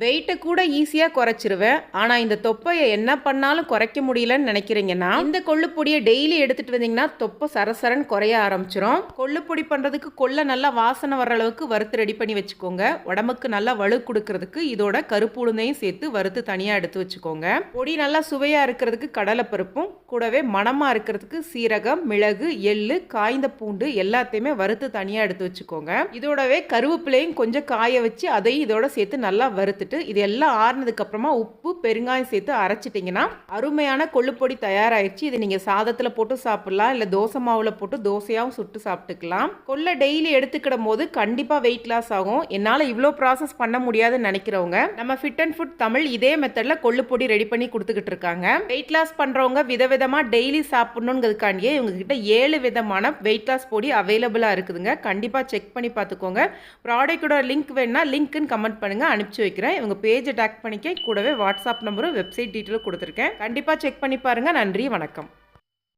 வெயிட்டை கூட ஈஸியாக குறைச்சிருவேன். ஆனால் இந்த தொப்பையை என்ன பண்ணாலும் குறைக்க முடியலன்னு நினைக்கிறீங்கன்னா இந்த கொள்ளுப்பொடியை டெய்லி எடுத்துகிட்டு வந்தீங்கன்னா தொப்பை சரசரன் குறைய ஆரம்பிச்சிரும். கொள்ளுப்பொடி பண்ணுறதுக்கு கொள்ளை நல்லா வாசனை வர அளவுக்கு வறுத்து ரெடி பண்ணி வச்சுக்கோங்க. உடம்புக்கு நல்லா வலு கொடுக்கறதுக்கு இதோட கருப்பு உளுந்தையும் சேர்த்து வறுத்து தனியாக எடுத்து வச்சுக்கோங்க. பொடி நல்லா சுவையாக இருக்கிறதுக்கு கடலைப்பருப்பும் கூடவே மணமாக இருக்கிறதுக்கு சீரகம் மிளகு எள்ளு காய்ந்த பூண்டு எல்லாத்தையுமே வறுத்து தனியாக எடுத்து வச்சுக்கோங்க. இதோடவே கருவேப்பிலையும் கொஞ்சம் காய வச்சு அதையும் இதோட சேர்த்து நல்லா வறுத்து வறுத்துட்டு இது எல்லாம் ஆறுனதுக்கப்புறமா உப்பு பெருங்காயம் சேர்த்து அரைச்சிட்டிங்கன்னா அருமையான கொள்ளுப்பொடி தயாராகிடுச்சு இது நீங்கள் சாதத்தில் போட்டு சாப்பிட்லாம் இல்லை தோசை மாவில் போட்டு தோசையாகவும் சுட்டு சாப்பிட்டுக்கலாம். கொள்ளை டெய்லி எடுத்துக்கிடும் போது கண்டிப்பாக வெயிட் லாஸ் ஆகும். என்னால் இவ்வளோ ப்ராசஸ் பண்ண முடியாதுன்னு நினைக்கிறவங்க நம்ம ஃபிட் அண்ட் ஃபுட் தமிழ் இதே மெத்தடில் கொள்ளுப்பொடி ரெடி பண்ணி கொடுத்துக்கிட்டு இருக்காங்க. வெயிட் லாஸ் பண்ணுறவங்க விதவிதமாக டெய்லி சாப்பிட்ணுங்கிறதுக்காண்டியே இவங்ககிட்ட ஏழு விதமான வெயிட் லாஸ் பொடி அவைலபிளாக இருக்குதுங்க. கண்டிப்பாக செக் பண்ணி பார்த்துக்கோங்க. ப்ராடக்டோட லிங்க் வேணா லிங்க்குன்னு கமெண்ட் பண்ணுங்கள் அனுப்பிச்சி வைக்கிறேன். இவங்க பேஜை டேக் பண்ணிக்க கூடவே வாட்ஸ்அப் நம்பரும் வெப்சைட் டீட்டெயிலும் கொடுத்துருக்கேன். கண்டிப்பாக செக் பண்ணி பாருங்கள் நன்றி வணக்கம்.